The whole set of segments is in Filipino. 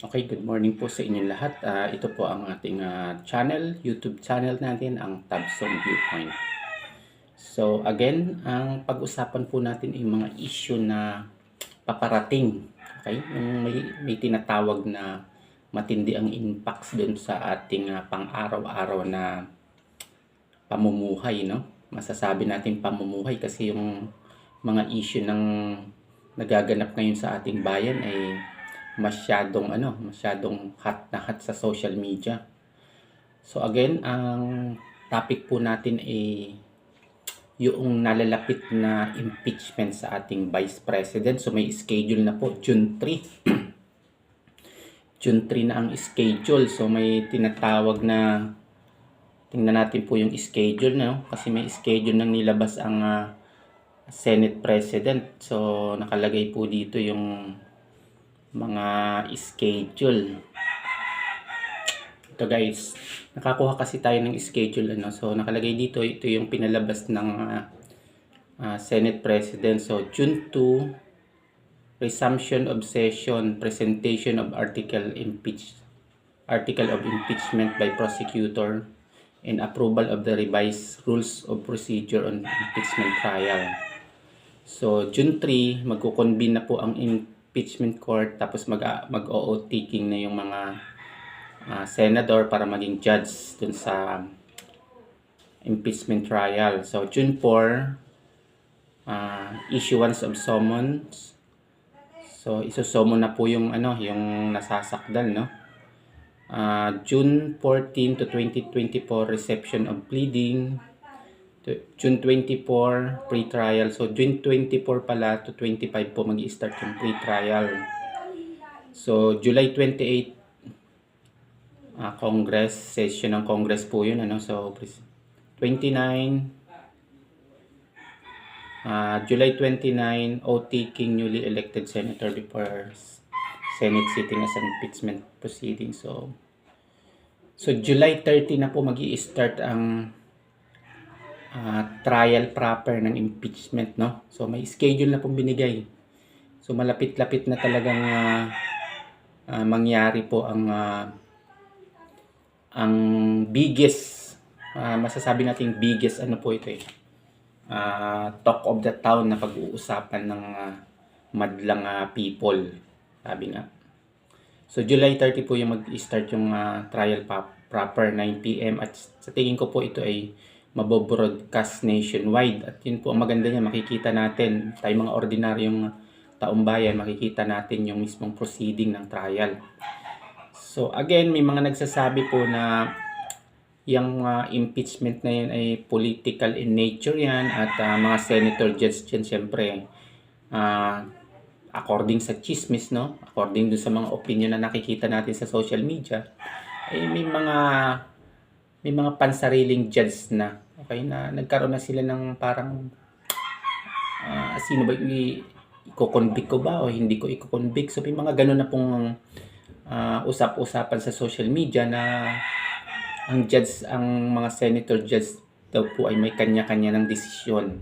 Okay, good morning po sa inyong lahat. Ah, ito po ang ating ah, channel, YouTube channel natin, ang Tabsong Viewpoint. So again, ang pag-usapan po natin ay mga issue na paparating. Okay? Yung may, may tinatawag na matindi ang impacts dun sa ating ah, pang-araw-araw na pamumuhay, no? Masasabi natin pamumuhay kasi yung mga issue ng nagaganap ngayon sa ating bayan ay masyadong ano, masyadong hot na hot sa social media. So again, ang topic po natin ay yung nalalapit na impeachment sa ating Vice President. So may schedule na po, June 3. June 3 na ang schedule. So may tinatawag na tingnan natin po yung schedule no kasi may schedule nang nilabas ang ah, Senate President. So nakalagay po dito yung mga schedule. Ito guys, nakakuha kasi tayo ng schedule ano. So nakalagay dito ito yung pinalabas ng ah, ah, Senate President. So June 2 resumption of session, presentation of article impeach article of impeachment by prosecutor and approval of the revised rules of procedure on impeachment trial. So, June 3, magkukonvene na po ang impeachment court tapos mag mag-oo taking na yung mga ah, senador para maging judge dun sa impeachment trial. So, June 4, ah, issuance of summons. So, isusumon na po yung ano, yung nasasakdal, no? Ah, June 14 to 2024 reception of pleading. June 24 pre-trial. So June 24 pala to 25 po magi-start yung pre-trial. So July 28 ah, Congress session ng Congress po 'yun ano. So pres- 29 ah, July 29 OT King newly elected senator before Senate sitting as an impeachment proceeding. So, so July 30 na po magi start ang ah, trial proper ng impeachment, no? So, may schedule na pong binigay. So, malapit-lapit na talagang ah, ah, mangyari po ang ah, ang biggest ah, masasabi nating biggest ano po ito eh ah, talk of the town na pag-uusapan ng ah, madlang ah, people sabi nga. So July 30 po yung mag-start yung ah, trial pa- proper 9 PM at sa tingin ko po ito ay mabobroadcast nationwide. At yun po ang maganda niya makikita natin. Tayo mga ordinaryong taong bayan makikita natin yung mismong proceeding ng trial. So again may mga nagsasabi po na yung ah, impeachment na yan ay political in nature yan. At ah, mga senator judge yan syempre ah, according sa chismis no? According dun sa mga opinion na nakikita natin sa social media ay may mga may mga pansariling judge na okay na nagkaroon na sila ng parang ah, sino ba i i-convict ko ba o hindi ko i-convict so may mga ganun na pong ah, usap-usapan sa social media na ang judge ang mga senator judge daw po ay may kanya-kanya ng desisyon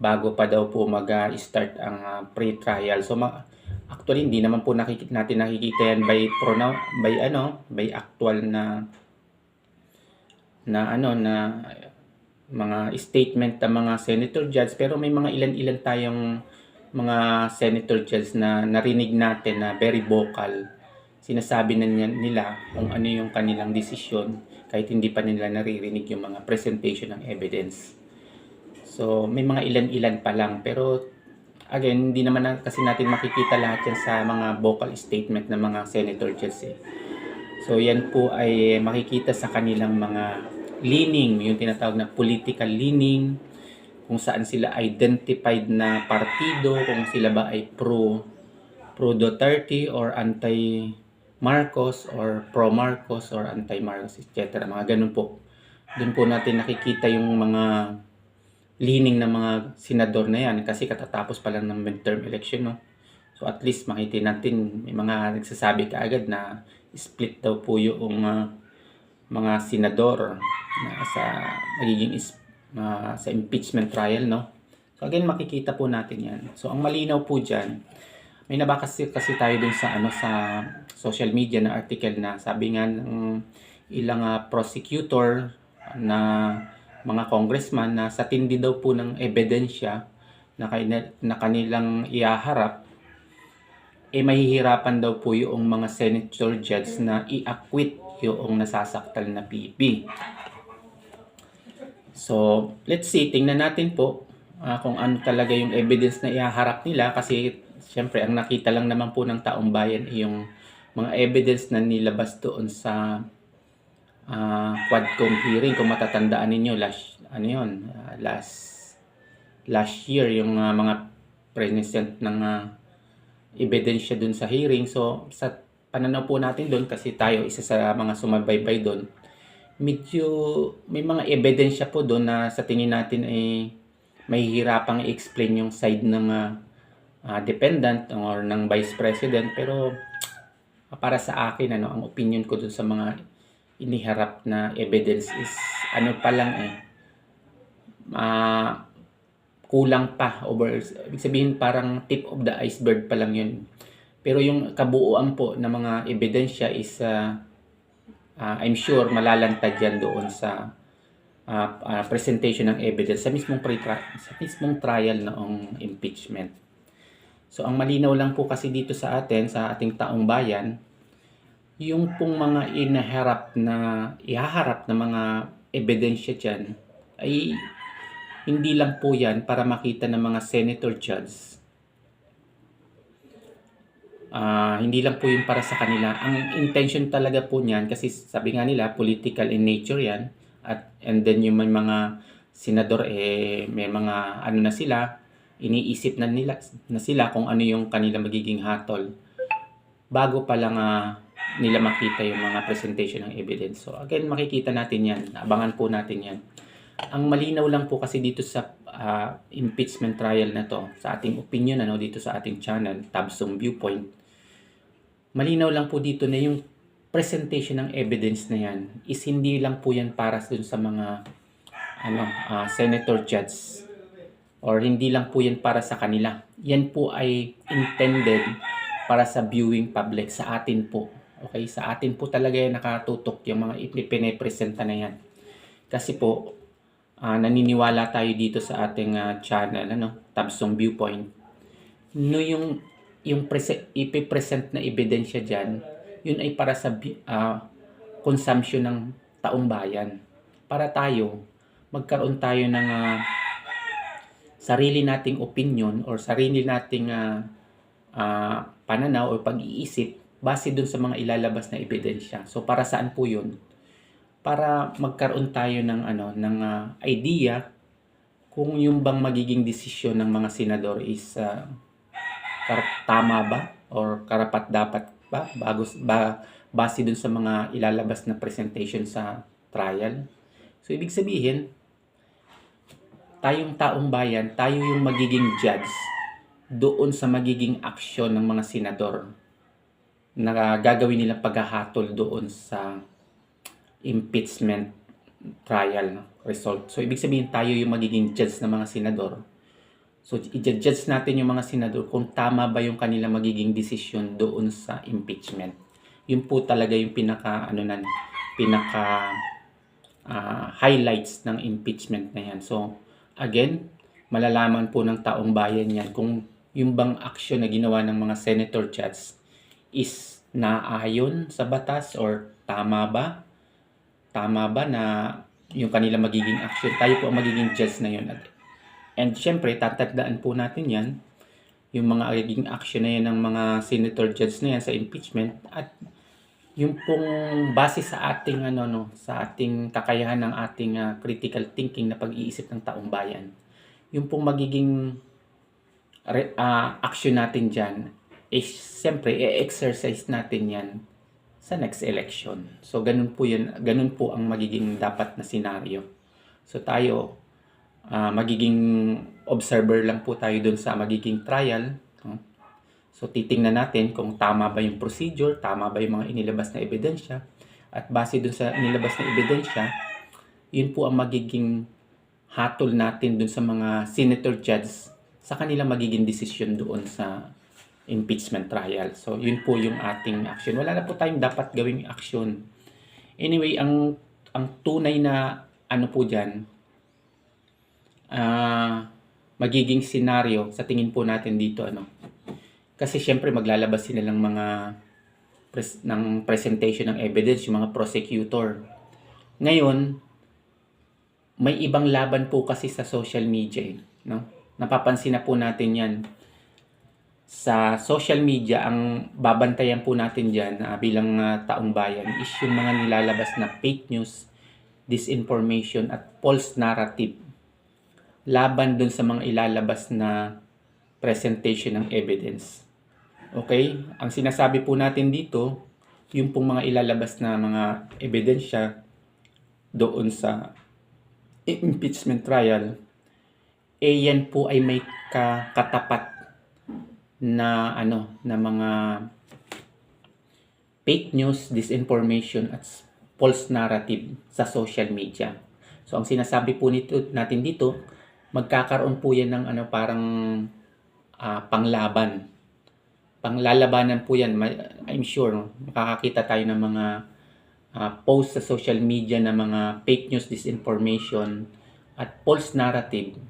bago pa daw po mag-start ang ah, pre-trial. So ma- actually hindi naman po nakikita natin nakikita yan by pronoun by ano, by actual na na ano na mga statement ng mga senator judge pero may mga ilan-ilan tayong mga senator judge na narinig natin na very vocal sinasabi na nila kung ano yung kanilang desisyon kahit hindi pa nila naririnig yung mga presentation ng evidence. So, may mga ilan-ilan pa lang. Pero, again, hindi naman na, kasi natin makikita lahat yan sa mga vocal statement ng mga senator judges eh. So, yan po ay makikita sa kanilang mga leaning, yung tinatawag na political leaning, kung saan sila identified na partido, kung sila ba ay pro pro Duterte or anti Marcos or pro Marcos or anti Marcos etc. Mga ganun po. Doon po natin nakikita yung mga leaning ng mga senador na yan kasi katatapos pa lang ng midterm election no. So at least makita natin may mga nagsasabi kaagad na split daw po yung ah, mga senador na sa magiging is, ah, sa impeachment trial no. So again makikita po natin yan. So ang malinaw po diyan may nabakasi kasi tayo dun sa ano sa social media na article na sabi nga ng ilang ah, prosecutor na mga congressman na sa tindi daw po ng ebidensya na, na kanilang iaharap eh mahihirapan daw po yung mga senator judge na i-acquit yung nasasaktal na PP. So, let's see, tingnan natin po ah, kung ano talaga yung evidence na ihaharap nila kasi syempre ang nakita lang naman po ng taong bayan ay yung mga evidence na nilabas doon sa ah, Quadcom hearing kung matatandaan ninyo last ano yun ah, last last year yung ah, mga present ng ah, ebidensya dun sa hearing. So sa pananaw po natin doon kasi tayo isa sa mga sumabaybay doon medyo may mga ebidensya po doon na sa tingin natin ay mahihirapang i-explain yung side ng ah, ah, defendant or ng vice president. Pero ah, para sa akin ano ang opinion ko doon sa mga iniharap na evidence is ano pa lang eh ah, kulang pa over ibig sabihin parang tip of the iceberg pa lang yun pero yung kabuuan po ng mga ebidensya is ah, ah, I'm sure malalantad yan doon sa ah, ah, presentation ng evidence sa mismong pre sa mismong trial noong impeachment. So ang malinaw lang po kasi dito sa atin sa ating taong bayan yung pong mga inaharap na ihaharap na mga ebidensya diyan ay hindi lang po yan para makita ng mga senator judge Ah, hindi lang po yun para sa kanila. Ang intention talaga po niyan kasi sabi nga nila political in nature yan at and then yung may mga senador eh may mga ano na sila iniisip na nila na sila kung ano yung kanila magiging hatol bago pa lang ah, nila makita yung mga presentation ng evidence. So again makikita natin yan. Abangan po natin yan. Ang malinaw lang po kasi dito sa ah, impeachment trial na to sa ating opinion ano dito sa ating channel Tabsong Viewpoint malinaw lang po dito na yung presentation ng evidence na yan is hindi lang po yan para dun sa mga ano, ah, senator judge or hindi lang po yan para sa kanila. Yan po ay intended para sa viewing public sa atin po. Okay, sa atin po talaga yan nakatutok yung mga ipinipresenta na yan. Kasi po, ah, naniniwala tayo dito sa ating ah, channel, ano, Tabsong Viewpoint. No yung yung prese- ipipresent na ebidensya dyan, yun ay para sa ah, consumption ng taong bayan. Para tayo, magkaroon tayo ng ah, sarili nating opinion or sarili nating ah, ah, pananaw o pag-iisip base dun sa mga ilalabas na ebidensya. So para saan po yun? Para magkaroon tayo ng ano ng ah, idea kung yung bang magiging desisyon ng mga senador is kar- tama ba or karapat dapat ba bago ba base dun sa mga ilalabas na presentation sa trial. So ibig sabihin, tayong taong bayan, tayo yung magiging judge doon sa magiging aksyon ng mga senador na gagawin nilang paghahatol doon sa impeachment trial result. So ibig sabihin tayo yung magiging judge ng mga senador So, i-judge natin yung mga senador kung tama ba yung kanila magiging desisyon doon sa impeachment. Yun po talaga yung pinaka, ano nan, pinaka ah, highlights ng impeachment na yan. So, again, malalaman po ng taong bayan yan kung yung bang aksyon na ginawa ng mga senator judge is naayon sa batas or tama ba? Tama ba na yung kanila magiging action? Tayo po ang magiging judge na yun. And syempre, tatandaan po natin yan, yung mga magiging action na yan ng mga senator judge na yan sa impeachment at yung pong base sa ating ano no sa ating kakayahan ng ating ah, critical thinking na pag-iisip ng taong bayan yung pong magiging re, ah, action natin diyan is siyempre i-exercise natin yan sa next election so ganun po yun ganun po ang magiging dapat na senaryo so tayo ah, magiging observer lang po tayo dun sa magiging trial. So titingnan natin kung tama ba yung procedure, tama ba yung mga inilabas na ebidensya. At base dun sa inilabas na ebidensya, yun po ang magiging hatol natin dun sa mga senator judge sa kanila magiging desisyon doon sa impeachment trial. So, yun po yung ating action. Wala na po tayong dapat gawing action. Anyway, ang ang tunay na ano po diyan ah magiging senaryo sa tingin po natin dito ano. Kasi syempre maglalabas sila ng mga pres- ng presentation ng evidence yung mga prosecutor. Ngayon, may ibang laban po kasi sa social media, eh, no? Napapansin na po natin 'yan. Sa social media, ang babantayan po natin diyan ah, bilang ah, taong bayan is yung mga nilalabas na fake news, disinformation at false narrative laban dun sa mga ilalabas na presentation ng evidence. Okay? Ang sinasabi po natin dito, yung pong mga ilalabas na mga ebidensya doon sa impeachment trial, eh yan po ay may ka- katapat na ano na mga fake news, disinformation at false narrative sa social media. So ang sinasabi po nito natin dito, magkakaroon po yan ng ano parang ah, panglaban. Panglalabanan po yan, I'm sure no? makakakita tayo ng mga ah, post sa social media na mga fake news, disinformation at false narrative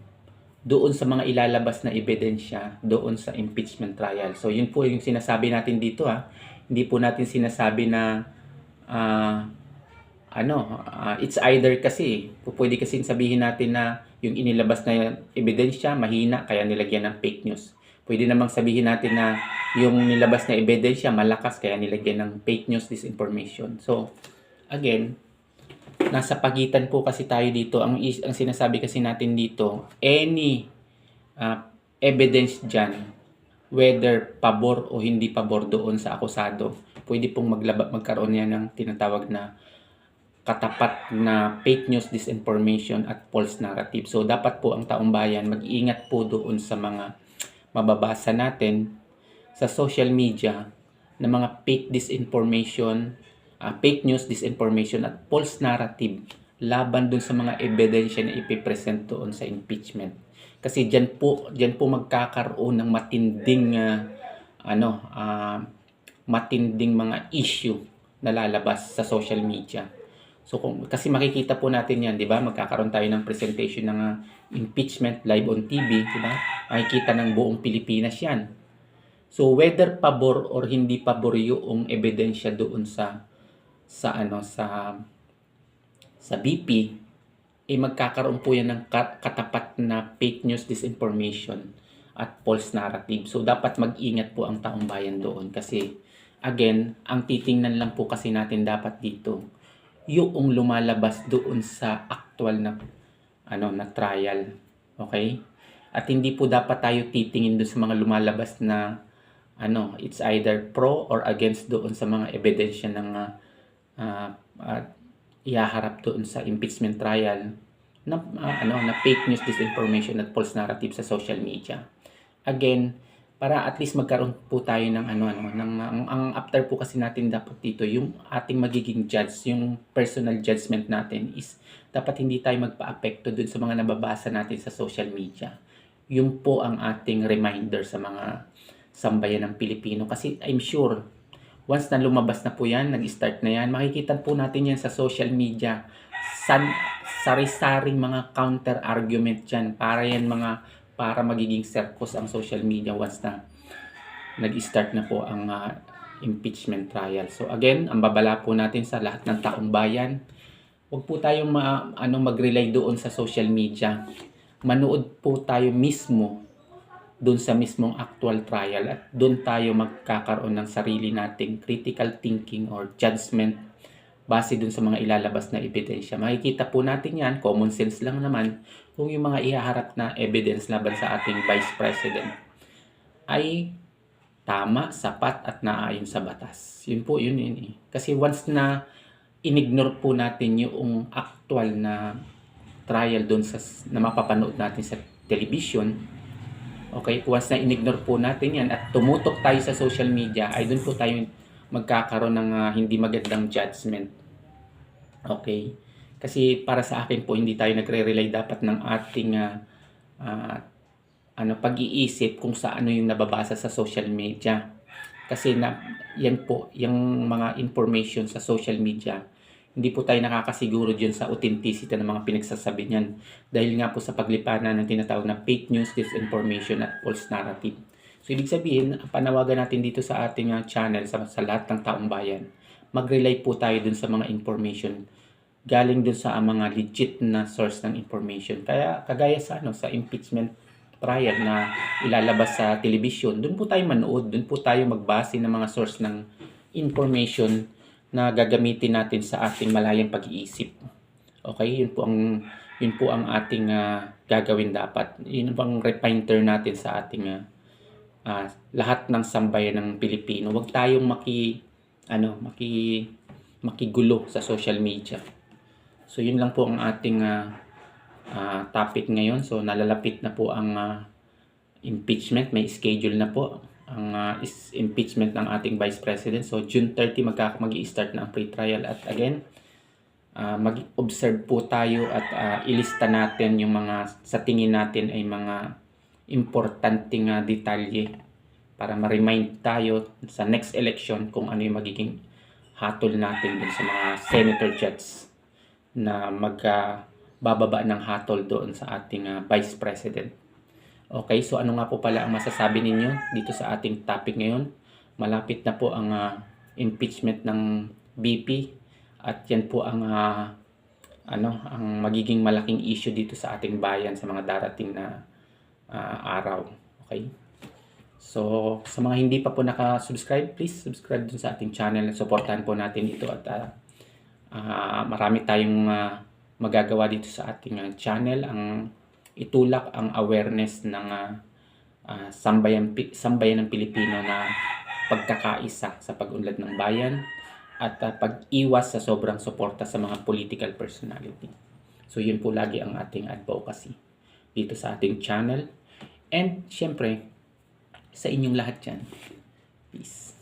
doon sa mga ilalabas na ebidensya doon sa impeachment trial. So yun po yung sinasabi natin dito ha. Hindi po natin sinasabi na ah, ano, ah, it's either kasi, pwede kasi sabihin natin na yung inilabas na ebidensya mahina kaya nilagyan ng fake news. Pwede namang sabihin natin na yung nilabas na ebidensya malakas kaya nilagyan ng fake news disinformation. So, again, nasa pagitan po kasi tayo dito. Ang, ang sinasabi kasi natin dito, any ah, evidence dyan, whether pabor o hindi pabor doon sa akusado, pwede pong maglaba, magkaroon yan ng tinatawag na katapat na fake news, disinformation at false narrative. So dapat po ang taong bayan mag-iingat po doon sa mga mababasa natin sa social media na mga fake disinformation, ah, fake news, disinformation at false narrative laban doon sa mga ebidensya na ipipresent doon sa impeachment. Kasi diyan po diyan po magkakaroon ng matinding ah, ano ah, matinding mga issue na lalabas sa social media. So kung kasi makikita po natin 'yan, 'di ba? Magkakaroon tayo ng presentation ng ah, impeachment live on TV, 'di ba? Makikita ng buong Pilipinas 'yan. So whether pabor or hindi pabor yung ebidensya doon sa sa ano sa sa BP eh magkakaroon po yan ng ka- katapat na fake news, disinformation at false narrative. So dapat mag-ingat po ang taong bayan doon kasi again, ang titingnan lang po kasi natin dapat dito yung lumalabas doon sa actual na ano na trial. Okay? At hindi po dapat tayo titingin doon sa mga lumalabas na ano, it's either pro or against doon sa mga ebidensya ng ah, ah, ah, ihaharap doon sa impeachment trial na ah, ano na fake news, disinformation at false narrative sa social media. Again, para at least magkaroon po tayo ng ano ano ng ang, ang after po kasi natin dapat dito yung ating magiging judge, yung personal judgment natin is dapat hindi tayo magpa-apekto dun sa mga nababasa natin sa social media. Yung po ang ating reminder sa mga sambayan ng Pilipino kasi I'm sure once na lumabas na po yan, nag-start na yan, makikita po natin yan sa social media. San, sari-saring mga counter argument dyan para yan mga para magiging circus ang social media once na nag-start na po ang ah, impeachment trial. So again, ang babala po natin sa lahat ng taong bayan, huwag po tayong ma, ano, mag-rely doon sa social media. Manood po tayo mismo doon sa mismong actual trial at doon tayo magkakaroon ng sarili nating critical thinking or judgment base doon sa mga ilalabas na ebidensya. Makikita po natin yan, common sense lang naman, kung yung mga ihaharap na evidence laban sa ating Vice President ay tama, sapat at naayon sa batas. Yun po, yun yun eh. Kasi once na inignore po natin yung actual na trial doon sa na mapapanood natin sa television, okay, once na inignore po natin yan at tumutok tayo sa social media, ay doon po tayo magkakaroon ng ah, hindi magandang judgment. Okay? Kasi para sa akin po, hindi tayo nagre-rely dapat ng ating ah, ah, ano pag-iisip kung sa ano yung nababasa sa social media. Kasi na yan po, yung mga information sa social media, hindi po tayo nakakasiguro dyan sa authenticity ng mga pinagsasabi niyan. Dahil nga po sa paglipanan ng tinatawag na fake news, disinformation at false narrative. So ibig sabihin, panawagan natin dito sa ating uh, channel sa, sa lahat ng taong bayan, mag-rely po tayo dun sa mga information galing dun sa mga legit na source ng information. Kaya kagaya sa ano sa impeachment trial na ilalabas sa television, dun po tayo manood, dun po tayo magbase ng mga source ng information na gagamitin natin sa ating malayang pag-iisip. Okay, yun po ang yun po ang ating ah, gagawin dapat. Yun ang reminder natin sa ating ah, ah, lahat ng sambayan ng Pilipino. Huwag tayong maki ano, maki makigulo sa social media. So yun lang po ang ating ah, ah, topic ngayon. So nalalapit na po ang ah, impeachment, may schedule na po ang ah, is impeachment ng ating Vice President. So June 30 magka mag-i-start na ang pre-trial at again ah, mag-observe po tayo at ah, ilista natin yung mga sa tingin natin ay mga importanteng ah, detalye para ma-remind tayo sa next election kung ano yung magiging hatol natin dun sa mga senator judges na magbababa ng hatol doon sa ating ah, Vice President. Okay, so ano nga po pala ang masasabi ninyo dito sa ating topic ngayon? Malapit na po ang ah, impeachment ng BP at yan po ang ah, ano, ang magiging malaking issue dito sa ating bayan sa mga darating na ah, araw. Okay? So, sa mga hindi pa po naka-subscribe, please subscribe dun sa ating channel. Supportahan po natin ito at ah, ah, marami tayong ah, magagawa dito sa ating ah, channel. Ang itulak ang awareness ng ah, sambayan, sambayan ng Pilipino na pagkakaisa sa pag-unlad ng bayan at ah, pag-iwas sa sobrang suporta sa mga political personality. So yun po lagi ang ating advocacy dito sa ating channel. And syempre, sa inyong lahat dyan. Peace.